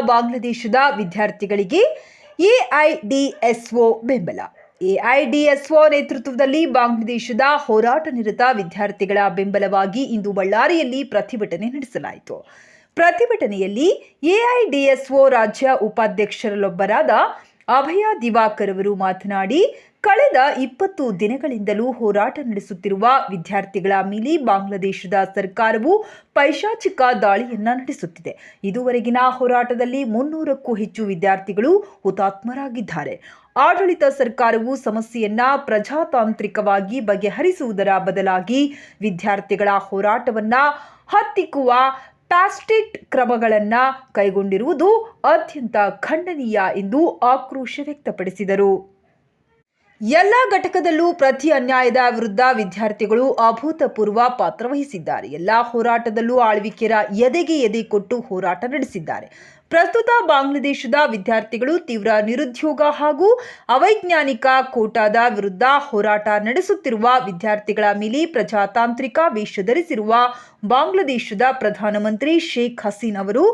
ಬಾಂಗ್ಲಾದೇಶದ ವಿದ್ಯಾರ್ಥಿಗಳಿಗೆ ಎಐಡಿಎಸ್ಒ ಬೆಂಬಲ. ಎಐಡಿಎಸ್ಒ ನೇತೃತ್ವದಲ್ಲಿ ಬಾಂಗ್ಲಾದೇಶದ ಹೋರಾಟ ನಿರತ ವಿದ್ಯಾರ್ಥಿಗಳ ಬೆಂಬಲವಾಗಿ ಇಂದು ಬಳ್ಳಾರಿಯಲ್ಲಿ ಪ್ರತಿಭಟನೆ ನಡೆಸಲಾಯಿತು. ಪ್ರತಿಭಟನೆಯಲ್ಲಿ ಎಐಡಿಎಸ್ಒ ರಾಜ್ಯ ಉಪಾಧ್ಯಕ್ಷರಲ್ಲೊಬ್ಬರಾದ ಅಭಯ ದಿವಾಕರ್ ಅವರು ಮಾತನಾಡಿ, ಕಳೆದ ಇಪ್ಪತ್ತು ದಿನಗಳಿಂದಲೂ ಹೋರಾಟ ನಡೆಸುತ್ತಿರುವ ವಿದ್ಯಾರ್ಥಿಗಳ ಮೇಲೆ ಬಾಂಗ್ಲಾದೇಶದ ಸರ್ಕಾರವು ಪೈಶಾಚಿಕ ದಾಳಿಯನ್ನ ನಡೆಸುತ್ತಿದೆ. ಇದುವರೆಗಿನ ಹೋರಾಟದಲ್ಲಿ ಮುನ್ನೂರಕ್ಕೂ ಹೆಚ್ಚು ವಿದ್ಯಾರ್ಥಿಗಳು ಹುತಾತ್ಮರಾಗಿದ್ದಾರೆ. ಆಡಳಿತ ಸರ್ಕಾರವು ಸಮಸ್ಯೆಯನ್ನ ಪ್ರಜಾತಾಂತ್ರಿಕವಾಗಿ ಬಗೆಹರಿಸುವುದರ ಬದಲಾಗಿ ವಿದ್ಯಾರ್ಥಿಗಳ ಹೋರಾಟವನ್ನ ಹತ್ತಿಕ್ಕುವ ಪ್ಯಾಸ್ಟಿಟ್ ಕ್ರಮಗಳನ್ನು ಕೈಗೊಂಡಿರುವುದು ಅತ್ಯಂತ ಖಂಡನೀಯ ಎಂದು ಆಕ್ರೋಶ ವ್ಯಕ್ತಪಡಿಸಿದರು. ಎಲ್ಲ ಘಟಕದಲ್ಲೂ ಪ್ರತಿ ಅನ್ಯಾಯದ ವಿರುದ್ಧ ವಿದ್ಯಾರ್ಥಿಗಳು ಅಭೂತಪೂರ್ವ ಪಾತ್ರ ವಹಿಸಿದ್ದಾರೆ. ಎಲ್ಲ ಹೋರಾಟದಲ್ಲೂ ಆಳ್ವಿಕೆರ ಎದೆಗೆ ಎದೆ ಕೊಟ್ಟು ಹೋರಾಟ ನಡೆಸಿದ್ದಾರೆ. ಪ್ರಸ್ತುತ ಬಾಂಗ್ಲಾದೇಶದ ವಿದ್ಯಾರ್ಥಿಗಳು ತೀವ್ರ ನಿರುದ್ಯೋಗ ಹಾಗೂ ಅವೈಜ್ಞಾನಿಕ ಕೋಟಾದ ವಿರುದ್ಧ ಹೋರಾಟ ನಡೆಸುತ್ತಿರುವ ವಿದ್ಯಾರ್ಥಿಗಳ ಮೇಲೆ ಪ್ರಜಾತಾಂತ್ರಿಕ ವೇಷ ಧರಿಸಿರುವ ಬಾಂಗ್ಲಾದೇಶದ ಪ್ರಧಾನಮಂತ್ರಿ ಶೇಖ್ ಹಸೀನ್ ಅವರು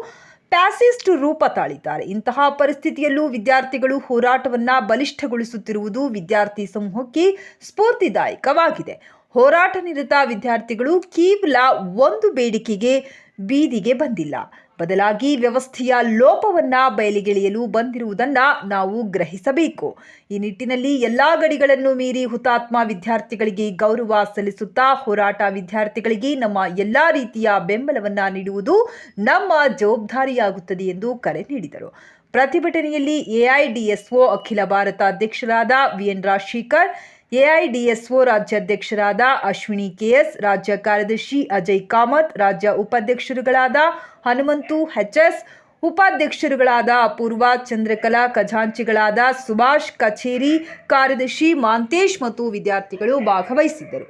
ಪ್ಯಾಸಿಸ್ಟ್ ರೂಪ ತಾಳಿದ್ದಾರೆ. ಇಂತಹ ಪರಿಸ್ಥಿತಿಯಲ್ಲೂ ವಿದ್ಯಾರ್ಥಿಗಳು ಹೋರಾಟವನ್ನ ಬಲಿಷ್ಠಗೊಳಿಸುತ್ತಿರುವುದು ವಿದ್ಯಾರ್ಥಿ ಸಮೂಹಕ್ಕೆ ಸ್ಫೂರ್ತಿದಾಯಕವಾಗಿದೆ. ಹೋರಾಟ ನಿರತ ವಿದ್ಯಾರ್ಥಿಗಳು ಕೇವಲ ಒಂದು ಬೇಡಿಕೆಗೆ ಬೀದಿಗೆ ಬಂದಿಲ್ಲ. ಬದಲಾಗಿ ವ್ಯವಸ್ಥೆಯ ಲೋಪವನ್ನ ಬಯಲಿಗೆಳೆಯಲು ಬಂದಿರುವುದನ್ನ ನಾವು ಗ್ರಹಿಸಬೇಕು. ಈ ನಿಟ್ಟಿನಲ್ಲಿ ಎಲ್ಲ ಗಡಿಗಳನ್ನು ಮೀರಿ ಹುತಾತ್ಮ ವಿದ್ಯಾರ್ಥಿಗಳಿಗೆ ಗೌರವ ಸಲ್ಲಿಸುತ್ತಾ ಹೋರಾಟ ವಿದ್ಯಾರ್ಥಿಗಳಿಗೆ ನಮ್ಮ ಎಲ್ಲ ರೀತಿಯ ಬೆಂಬಲವನ್ನ ನೀಡುವುದು ನಮ್ಮ ಜವಾಬ್ದಾರಿಯಾಗುತ್ತದೆ ಎಂದು ಕರೆ ನೀಡಿದರು. ಪ್ರತಿಭಟನೆಯಲ್ಲಿ ಎಐಡಿಎಸ್ಒ ಅಖಿಲ ಭಾರತ ಅಧ್ಯಕ್ಷರಾದ ವಿಎನ್ ರಾಜಶೇಖರ್ ಎಐಡಿಎಸ್ಒ ರಾಜ್ಯಾಧ್ಯಕ್ಷರಾದ ಅಶ್ವಿನಿ ಕೆಎಸ್, ರಾಜ್ಯ ಕಾರ್ಯದರ್ಶಿ ಅಜಯ್ ಕಾಮತ್, ರಾಜ್ಯ ಉಪಾಧ್ಯಕ್ಷರುಗಳಾದ ಹನುಮಂತು ಎಚ್ಎಸ್ ಉಪಾಧ್ಯಕ್ಷರುಗಳಾದ ಅಪೂರ್ವ ಚಂದ್ರಕಲಾ, ಖಜಾಂಚಿಗಳಾದ ಸುಭಾಷ್ ಕಚೇರಿ ಕಾರ್ಯದರ್ಶಿ ಮಾಂತೇಶ್ ಮತ್ತು ವಿದ್ಯಾರ್ಥಿಗಳು ಭಾಗವಹಿಸಿದ್ದರು.